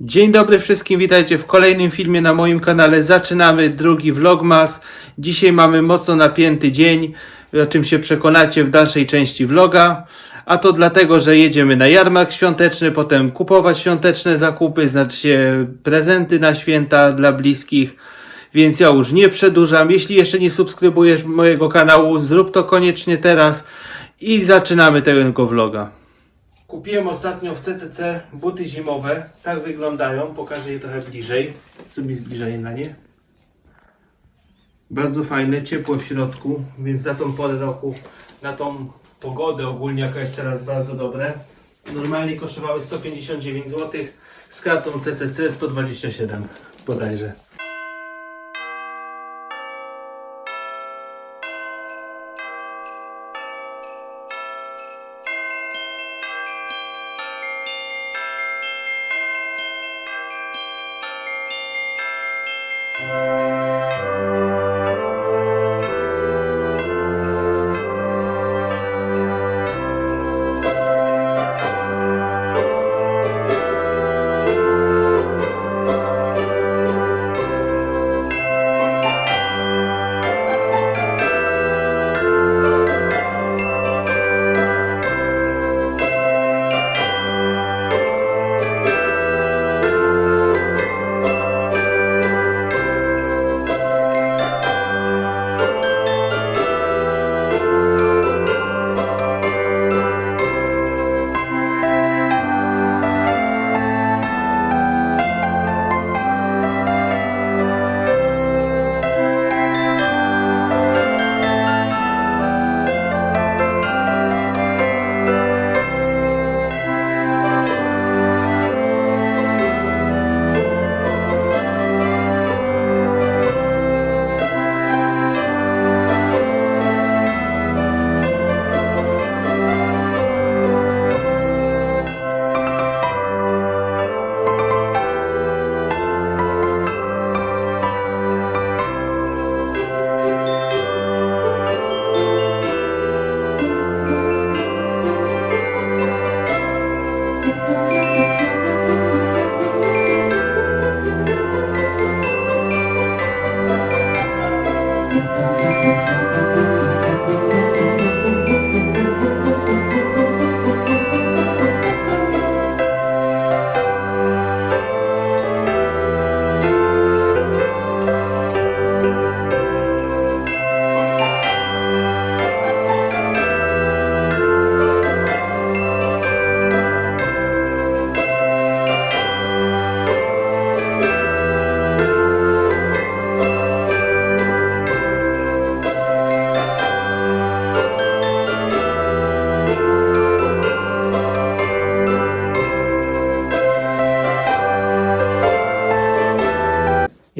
Dzień dobry wszystkim, witajcie w kolejnym filmie na moim kanale. Zaczynamy drugi vlogmas. Dzisiaj mamy mocno napięty dzień, o czym się przekonacie w dalszej części vloga. A to dlatego, że jedziemy na jarmark świąteczny, potem kupować świąteczne zakupy, znaczy się prezenty na święta dla bliskich. Więc ja już nie przedłużam. Jeśli jeszcze nie subskrybujesz mojego kanału, zrób to koniecznie teraz i zaczynamy tego vloga. Kupiłem ostatnio w CCC buty zimowe. Tak wyglądają. Pokażę je trochę bliżej. Sobie zbliżenie na nie. Bardzo fajne, ciepłe w środku, więc na tą porę roku, na tą pogodę ogólnie, jaka jest teraz bardzo dobre. Normalnie kosztowały 159 zł, z kartą CCC 127 bodajże.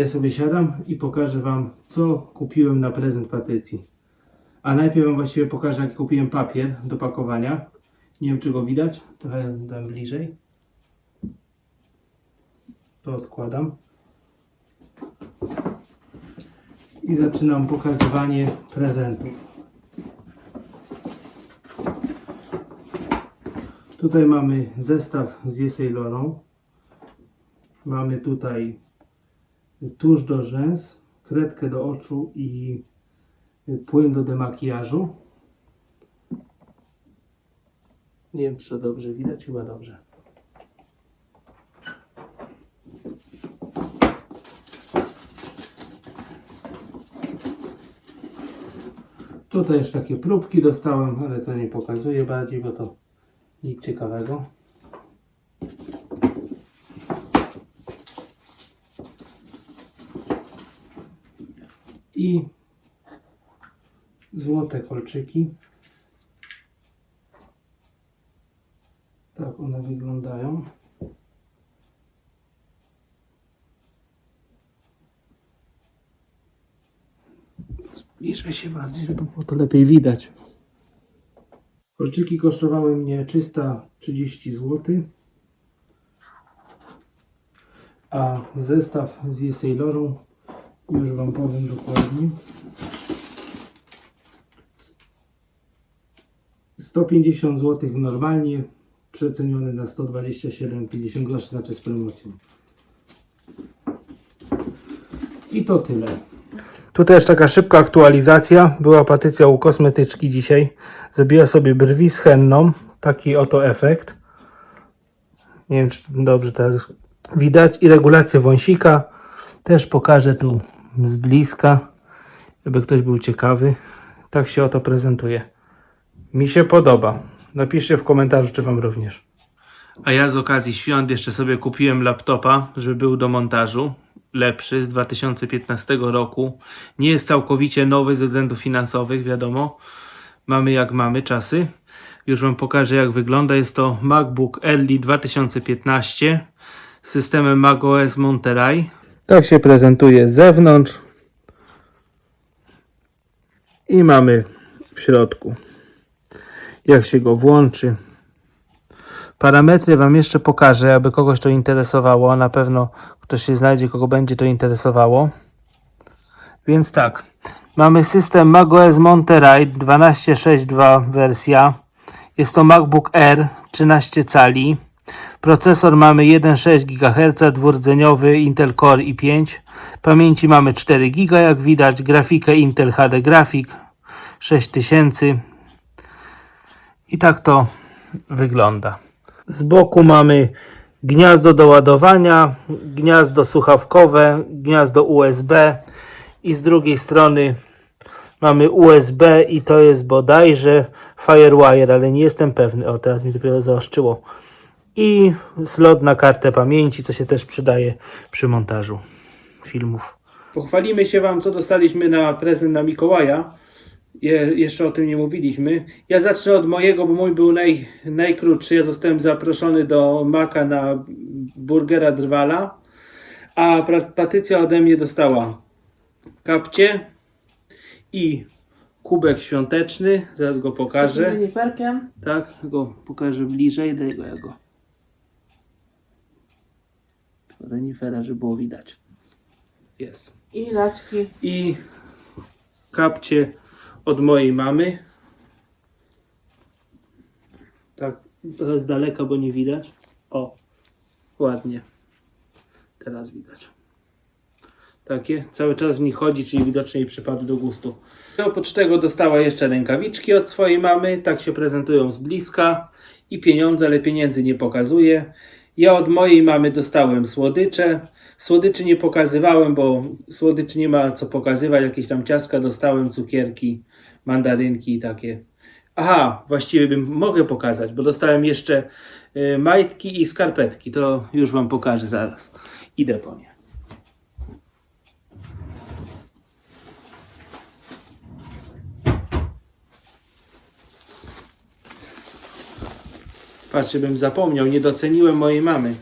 Sobie siadam i pokażę Wam, co kupiłem na prezent Patrycji. A najpierw Wam właściwie pokażę, jak kupiłem papier do pakowania. Nie wiem, czy go widać. Trochę dam bliżej. To odkładam. I zaczynam pokazywanie prezentów. Tutaj mamy zestaw z Jesej Lorą. Mamy tutaj tusz do rzęs, kredkę do oczu i płyn do demakijażu. Nie wiem, czy to dobrze widać, chyba dobrze. Tutaj jeszcze takie próbki dostałem, ale to nie pokazuję bardziej, bo to nic ciekawego. I złote kolczyki. Tak one wyglądają. Zbliżę się bardziej, żeby było to lepiej widać. Kolczyki kosztowały mnie 330 zł. A zestaw z Jesailorą już Wam powiem dokładnie. 150 zł normalnie, przeceniony na 127,50 groszy, znaczy z promocją. I to tyle. Tu też taka szybka aktualizacja. Była Patrycja u kosmetyczki dzisiaj. Zrobiła sobie brwi z henną. Taki oto efekt. Nie wiem, czy dobrze teraz widać. I regulację wąsika. Też pokażę tu z bliska, żeby ktoś był ciekawy. Tak się oto prezentuje. Mi się podoba. Napiszcie w komentarzu, czy Wam również. A ja z okazji świąt jeszcze sobie kupiłem laptopa, żeby był do montażu. Lepszy z 2015 roku. Nie jest całkowicie nowy ze względów finansowych, wiadomo. Mamy jak mamy czasy. Już Wam pokażę jak wygląda. Jest to MacBook Early 2015 z systemem macOS Monterey. Tak się prezentuje z zewnątrz. I mamy w środku. Jak się go włączy. Parametry Wam jeszcze pokażę, aby kogoś to interesowało. Na pewno ktoś się znajdzie, kogo będzie to interesowało. Więc tak, mamy system macOS Monterey 12.6.2 wersja. Jest to MacBook Air 13 cali. Procesor mamy 1,6 GHz, dwurdzeniowy Intel Core i5. Pamięci mamy 4 GB, jak widać. Grafikę Intel HD Graphic 6000. I tak to wygląda. Z boku mamy gniazdo do ładowania, gniazdo słuchawkowe, gniazdo USB i z drugiej strony mamy USB i to jest bodajże Firewire, ale nie jestem pewny. O, teraz mi dopiero zaoszczyło. I slot na kartę pamięci, co się też przydaje przy montażu filmów. Pochwalimy się Wam, co dostaliśmy na prezent na Mikołaja. Je, jeszcze o tym nie mówiliśmy. Ja zacznę od mojego, bo mój był naj, najkrótszy. Ja zostałem zaproszony do Maka na burgera Drwala, a Patrycja ode mnie dostała kapcie i kubek świąteczny. Zaraz go pokażę. Z Tak, go pokażę bliżej. Daj go, ja go. Renifera, żeby było widać. Jest i laczki. i kapcie od mojej mamy. Tak, trochę z daleka, bo nie widać. O, ładnie. Teraz widać. Takie, cały czas w nich chodzi, czyli widocznie jej przypadł do gustu. Oprócz tego dostała jeszcze rękawiczki od swojej mamy, tak się prezentują z bliska. I pieniądze, ale pieniędzy nie pokazuje. Ja od mojej mamy dostałem słodycze. Słodyczy nie pokazywałem, bo słodyczy nie ma co pokazywać. Jakieś tam ciaska dostałem, cukierki, mandarynki i takie. Aha, właściwie bym mogę pokazać, bo dostałem jeszcze y, majtki i skarpetki. To już Wam pokażę zaraz. Idę po nie. Bym zapomniał, nie doceniłem mojej mamy.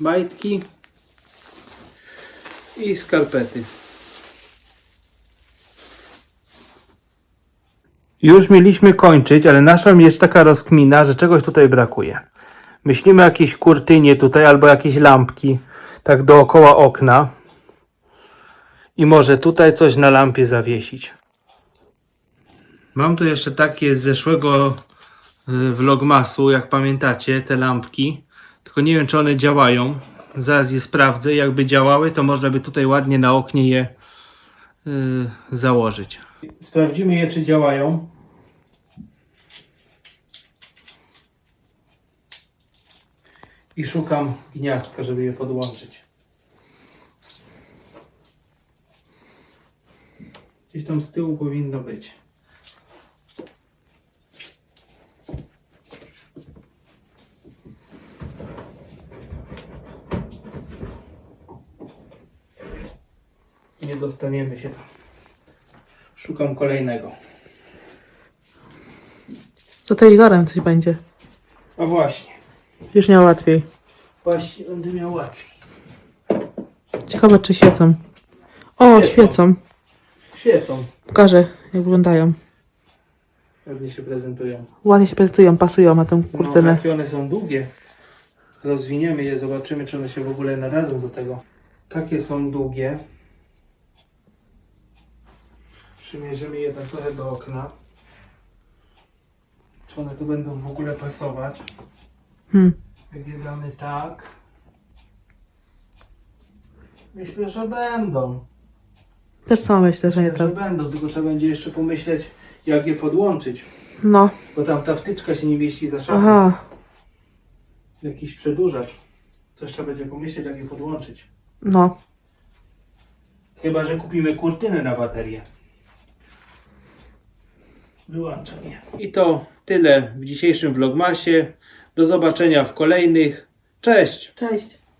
Majtki i skarpety. Już mieliśmy kończyć, ale naszą jest taka rozkmina, że czegoś tutaj brakuje. Myślimy o jakiejś kurtynie tutaj albo jakieś lampki, tak dookoła okna. I może tutaj coś na lampie zawiesić. Mam tu jeszcze takie z zeszłego y, vlogmasu, jak pamiętacie, te lampki. Tylko nie wiem, czy one działają. Zaraz je sprawdzę. Jakby działały, to można by tutaj ładnie na oknie je y, założyć. Sprawdzimy je, czy działają. I szukam gniazdka, żeby je podłączyć. Gdzieś tam z tyłu powinno być. Nie dostaniemy się tam. Szukam kolejnego. To telewizorem coś będzie. A właśnie. Już miał łatwiej. Właśnie będę miał łatwiej. Ciekawe czy świecą. O, Świecą. świecą. Świecą. Pokażę jak wyglądają. Pewnie się prezentują. Ładnie się prezentują, pasują na tę No, kurtynę. one są długie. Rozwiniemy je, zobaczymy, czy one się w ogóle nadadzą do tego. Takie są długie. Przymierzymy je tak trochę do okna. Czy one tu będą w ogóle pasować? Hmm. Damy tak. Myślę, że będą. Też samo myślę, że nie Myślę, tak. że będą, tylko trzeba będzie jeszcze pomyśleć, jak je podłączyć. No. Bo tam ta wtyczka się nie mieści za szafą. Aha. Jakiś przedłużacz. Coś trzeba będzie pomyśleć, jak je podłączyć. No. Chyba, że kupimy kurtynę na baterię. Wyłączam je. I to tyle w dzisiejszym vlogmasie. Do zobaczenia w kolejnych. Cześć! Cześć.